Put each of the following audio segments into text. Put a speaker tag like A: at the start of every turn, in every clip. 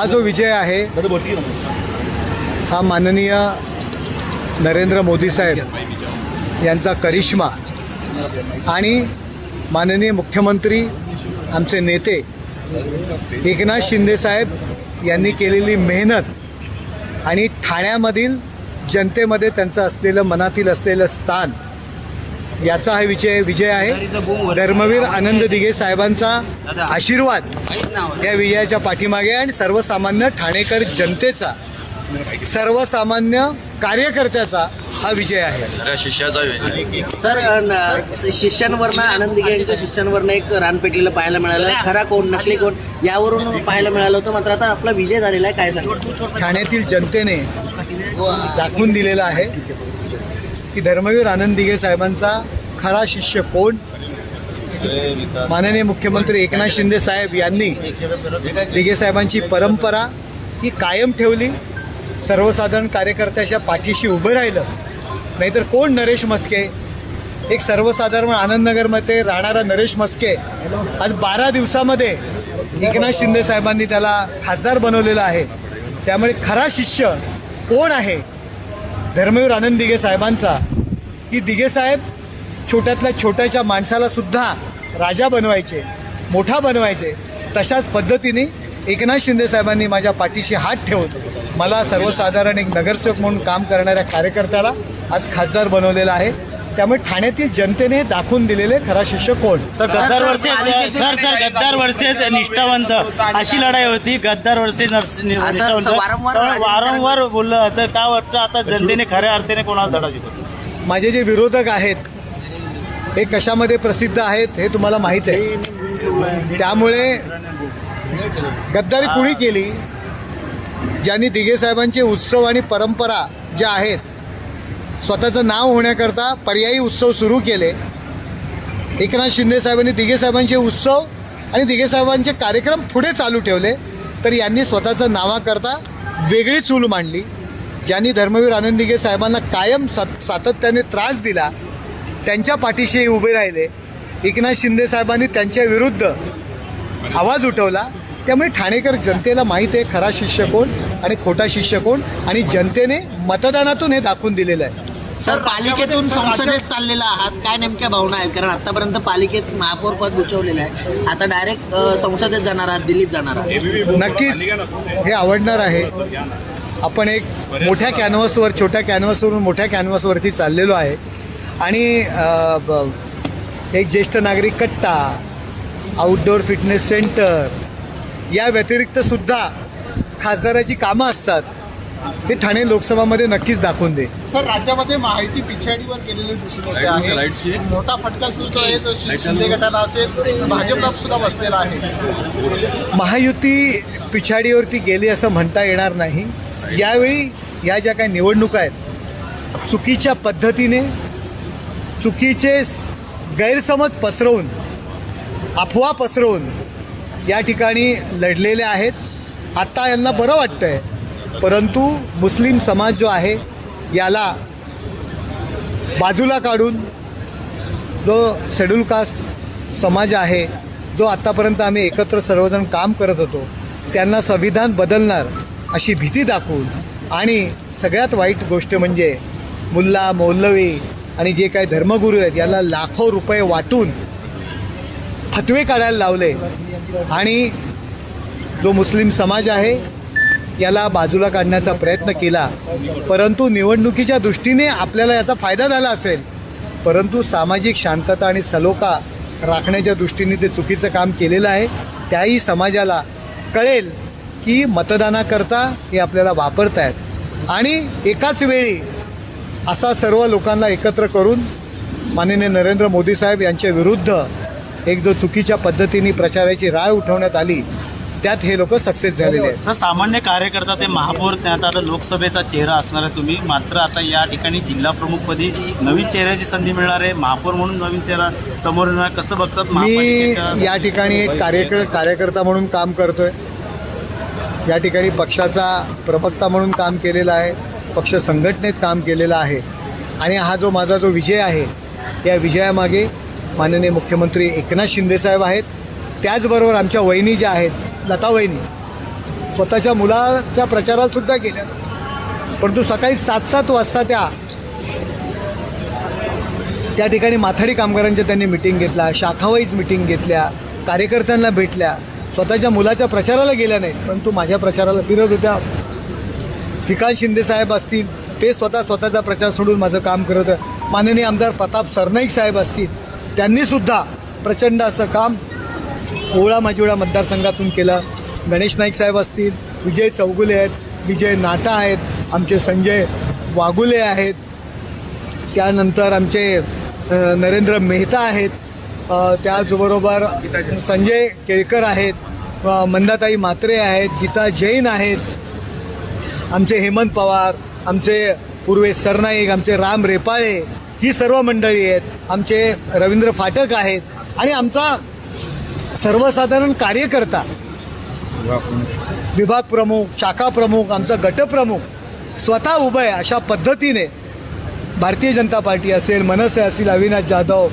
A: हा जो विजय आहे हा माननीय नरेंद्र मोदी साहेब यांचा करिश्मा आणि माननीय मुख्यमंत्री आमचे नेते एकनाथ शिंदे साहेब यांनी केलेली मेहनत आणि ठाण्यामधील जनतेमध्ये त्यांचं असलेलं मनातील असलेलं स्थान याचा हा विजय विजय आहे. धर्मवीर आनंद दिघे साहेबांचा आशीर्वाद या विजयाच्या पाठीमागे आणि सर्वसामान्य ठाणेकर जनतेचा सर्वसामान्य कार्यकर्त्याचा हा विजय आहे.
B: शिष्याचा विजय.
C: सर शिष्यांवरनं आनंद दिघे यांच्या शिष्यांवरनं एक रान पेटलेलं पाहायला मिळालं. खरा कोण नकली कोण यावरून पाहायला मिळालं होतं. मात्र आता आपला विजय झालेला आहे. काय सांगा
A: ठाण्यातील जनतेने दाखवून दिलेला आहे. की धर्मवीर आनंद दिघे साहेबांचा खरा शिष्य कोण? माननीय मुख्यमंत्री एकनाथ शिंदे साहेब यांनी दिघे साहेबांची परंपरा ही कायम ठेवली. सर्वसाधारण कार्यकर्त्याच्या पाठीशी उभं राहिलं. नाहीतर कोण नरेश मस्के एक सर्वसाधारण आनंदनगरमध्ये राहणारा नरेश मस्के आज बारा दिवसामध्ये एकनाथ शिंदे साहेबांनी त्याला खासदार बनवलेला आहे. त्यामुळे खरा शिष्य कोण आहे? धर्मवीर आनंद दिघे साहेबांचा. की दिघे साहेब छोट्यातल्या छोट्याच्या माणसाला सुद्धा राजा बनवायचे मोठा बनवायचे तशाच पद्धतीने एकनाथ शिंदे साहेबांनी माझ्या पाठीशी हात ठेवून मला सर्वसाधारण एक नगरसेवक म्हणून काम करणाऱ्या कार्यकर्त्याला आज खासदार बनवलेला आहे. त्यामुळे ठाण्यातील जनतेने दाखवून दिलेले खरा शिष्य कोण?
D: सर गद्दार वर्सेस सर सर गद्दार वर्सेस निष्ठावंत. अशी लढाई होती गद्दार वर्सेस नर्स- निष्ठावंत.
C: वारंवार
D: बोललं तर काय वाटतं आता जनतेने खऱ्या अर्थाने कोणाला धडा दिला?
A: माझे जे विरोधक आहेत हे कशामध्ये प्रसिद्ध आहेत हे तुम्हाला माहीत आहे. त्यामुळे गद्दारी कुणी केली? ज्यांनी दिघे साहेबांचे उत्सव आणि परंपरा ज्या आहेत स्वतःचं नाव होण्याकरता पर्यायी उत्सव सुरू केले. एकनाथ शिंदे साहेबांनी दिघे साहेबांचे उत्सव आणि दिघे साहेबांचे कार्यक्रम पुढे चालू ठेवले. तर यांनी स्वतःचं नावाकरता वेगळी चूल मांडली. ज्यांनी धर्मवीर आनंद दिघे साहेबांना कायम सात सातत्याने त्रास दिला त्यांच्या पाठीशी उभे राहिले. एकनाथ शिंदे साहेबांनी त्यांच्या विरुद्ध आवाज उठवला. त्यामुळे ठाणेकर जनतेला माहीत आहे खरा शिष्य कोण आणि खोटा शिष्य कोण आणि जनतेने मतदानातून हे दाखवून दिलेलं आहे.
C: सर पालिकेतून संसदेत चाललेला आहात. काय नेमक्या भावना आहेत? कारण आतापर्यंत पालिकेत महापौर पद गुचवलेलं आहे. आता डायरेक्ट संसदेत जाणार आहात दिल्लीत जाणार आहात.
A: नक्कीच. हे आवडणार आहे. आपण एक मोठ्या कॅनव्हसवर छोट्या कॅनव्हसवरून मोठ्या कॅनव्हसवरती चाललेलो आहे. आणि एक ज्येष्ठ नागरिक कट्टा आउटडोअर फिटनेस सेंटर या व्यतिरिक्त सुद्धा खासदाराची कामं असतात. हे ठाणे लोकसभामध्ये नक्कीच दाखवून दे.
E: सर राज्यामध्ये माहिती पिछाडीवर गेलेली दिसून येते आहे. मोठा फटका सुरू आहे तो शि- शिंदे गटाला असेल. भाजपला सुद्धा बसलेला आहे.
A: महायुती पिछाडीवरती गेली असं म्हणता येणार नाही. यावेळी या ज्या काही निवडणुका आहेत चुकीच्या पद्धतीने चुकीचे गैरसमज पसरवून अफवा पसरवून या ठिकाणी लढलेले आहेत. आत्ता यांना बरं वाटतं आहे परंतु मुस्लिम समाज जो आहे याला बाजूला काढून जो शेड्यूल कास्ट समाज आहे जो आत्तापर्यंत आम्ही एकत्र सर्वजण काम करत होतो त्यांना संविधान बदलणार अशी भीती दाखवून आणि सगळ्यात वाईट गोष्ट म्हणजे मुल्ला मौलवी आणि जे काही धर्मगुरू आहेत याला लाखो रुपये वाटून फतवे काढायला लावले. आणि जो मुस्लिम समाज आहे याला बाजूला काढण्याचा प्रयत्न केला. परंतु निवडणुकीच्या दृष्टीने आपल्याला याचा फायदा झाला असेल. परंतु सामाजिक शांतता आणि सलोखा राखण्याच्या दृष्टीने ते चुकीचं काम केलेलं आहे. त्याही समाजाला कळेल की मतदानाकरता हे आपल्याला वापरतायत. आणि एकाच वेळी असा सर्व लोकांना एकत्र करून माननीय नरेंद्र मोदी साहेब यांच्या विरुद्ध एक जो चुकीच्या पद्धतीने प्रचाराची राय उठवण्यात आली त्यात हे लोक सक्सेस झालेले आहेत.
D: सर सामान्य कार्यकर्ता ते महापौर त्यात आता लोकसभेचा चेहरा असणार आहे तुम्ही. मात्र आता या ठिकाणी जिल्हा प्रमुखपदी नवीन चेहऱ्याची संधी मिळणार आहे. महापौर म्हणून नवीन चेहरा समोर येणार. कसं बघतात
A: मी या ठिकाणी एक कार्यकर कार्यकर्ता म्हणून काम करतोय. या ठिकाणी पक्षाचा प्रवक्ता म्हणून काम केलेलं आहे. पक्ष संघटनेत काम केलेलं आहे. आणि हा जो माझा जो विजय आहे या विजयामागे माननीय मुख्यमंत्री एकनाथ शिंदेसाहेब आहेत. त्याचबरोबर आमच्या वहिनी ज्या आहेत लता स्वतःच्या मुलाच्या प्रचारातसुद्धा गेल्या. परंतु सकाळी सात सात वाजता त्या त्या ठिकाणी माथाडी कामगारांच्या त्यांनी मिटिंग घेतला शाखावाईज मिटिंग घेतल्या कार्यकर्त्यांना भेटल्या. स्वतःच्या मुलाच्या प्रचाराला गेल्या नाहीत परंतु माझ्या प्रचाराला फिरत होत्या. श्रीकांत शिंदे साहेब असतील ते स्वतः स्वतःचा प्रचार सोडून माझं काम करत माननीय आमदार प्रताप सरनाईक साहेब असतील त्यांनीसुद्धा प्रचंड असं काम ओळा माजिवडा मतदारसंघातून केलं. गणेश नाईक साहेब असतील विजय चौगुले आहेत विजय नाटा आहेत आमचे संजय वागुले आहेत. त्यानंतर आमचे नरेंद्र मेहता आहेत. त्याचबरोबर संजय केळकर आहेत. मंदाताई मात्रे आहेत गीता जैन आहेत. आमचे हेमंत पवार आमचे पूर्वेश सरनाईक आमचे राम रेपाळे ही सर्व मंडळी आहेत. आमचे रवींद्र फाटक आहेत. आणि आमचा सर्वसाधारण कार्यकर्ता विभाग प्रमुख शाखा प्रमुख आमचा गटप्रमुख स्वतः उभं आहे अशा पद्धतीने भारतीय जनता पार्टी असेल मनसे असतील अविनाश जाधव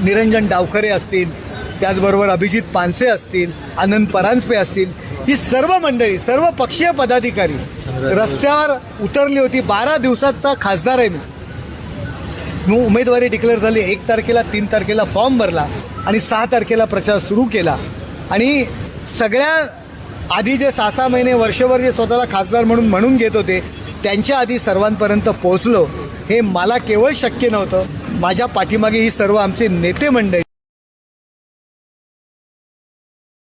A: निरंजन डावखरे असतील त्याचबरोबर अभिजित पानसे असतील आनंद परांजपे असतील ही सर्व मंडळी सर्व पक्षीय पदाधिकारी रस्त्यावर उतरली होती. बारा दिवसाचा खासदार आहे मी. मी उमेदवारी डिक्लेअर झाली. एक तारखेला तीन तारखेला फॉर्म भरला. आणि सहा तारखेला प्रचार सुरू केला. आणि सगळ्या आधी जे सहा सहा महिने वर्षभर जे स्वतःला खासदार म्हणून म्हणून घेत होते त्यांच्या आधी सर्वांपर्यंत पोहोचलो हे मला केवळ शक्य नव्हतं. माझ्या पाठीमागे ही सर्व आमचे नेते मंडळी